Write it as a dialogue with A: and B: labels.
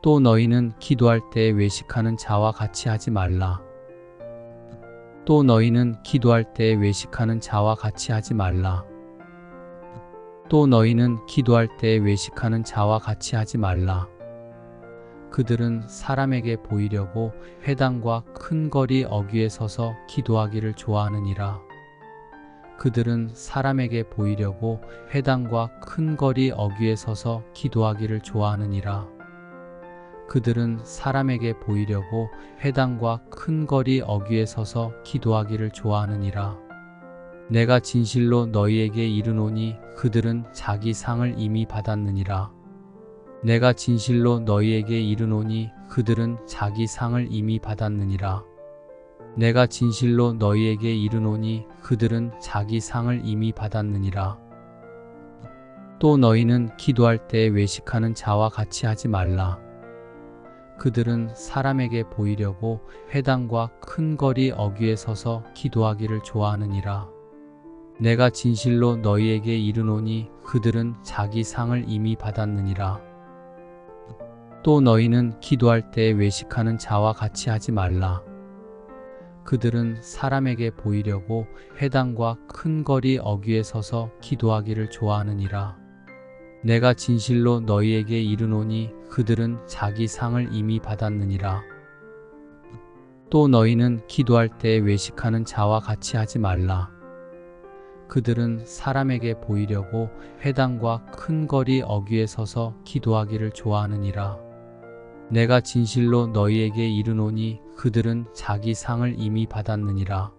A: 또 너희는 기도할 때 외식하는 자와 같이 하지 말라. 또 너희는 기도할 때 외식하는 자와 같이 하지 말라. 또 너희는 기도할 때 외식하는 자와 같이 하지 말라. 그들은 사람에게 보이려고 회당과 큰 거리 어귀에 서서 기도하기를 좋아하느니라. 그들은 사람에게 보이려고 회당과 큰 거리 어귀에 서서 기도하기를 좋아하느니라. 그들은 사람에게 보이려고 회당과 큰 거리 어귀에 서서 기도하기를 좋아하느니라. 내가 진실로 너희에게 이르노니 그들은 자기 상을 이미 받았느니라. 내가 진실로 너희에게 이르노니 그들은 자기 상을 이미 받았느니라. 내가 진실로 너희에게 이르노니 그들은 자기 상을 이미 받았느니라. 또 너희는 기도할 때 외식하는 자와 같이 하지 말라. 그들은 사람에게 보이려고 회당과 큰 거리 어귀에 서서 기도하기를 좋아하느니라. 내가 진실로 너희에게 이르노니 그들은 자기 상을 이미 받았느니라. 또 너희는 기도할 때 외식하는 자와 같이 하지 말라. 그들은 사람에게 보이려고 회당과 큰 거리 어귀에 서서 기도하기를 좋아하느니라. 내가 진실로 너희에게 이르노니 그들은 자기 상을 이미 받았느니라. 또 너희는 기도할 때 외식하는 자와 같이 하지 말라. 그들은 사람에게 보이려고 회당과 큰 거리 어귀에 서서 기도하기를 좋아하느니라. 내가 진실로 너희에게 이르노니 그들은 자기 상을 이미 받았느니라.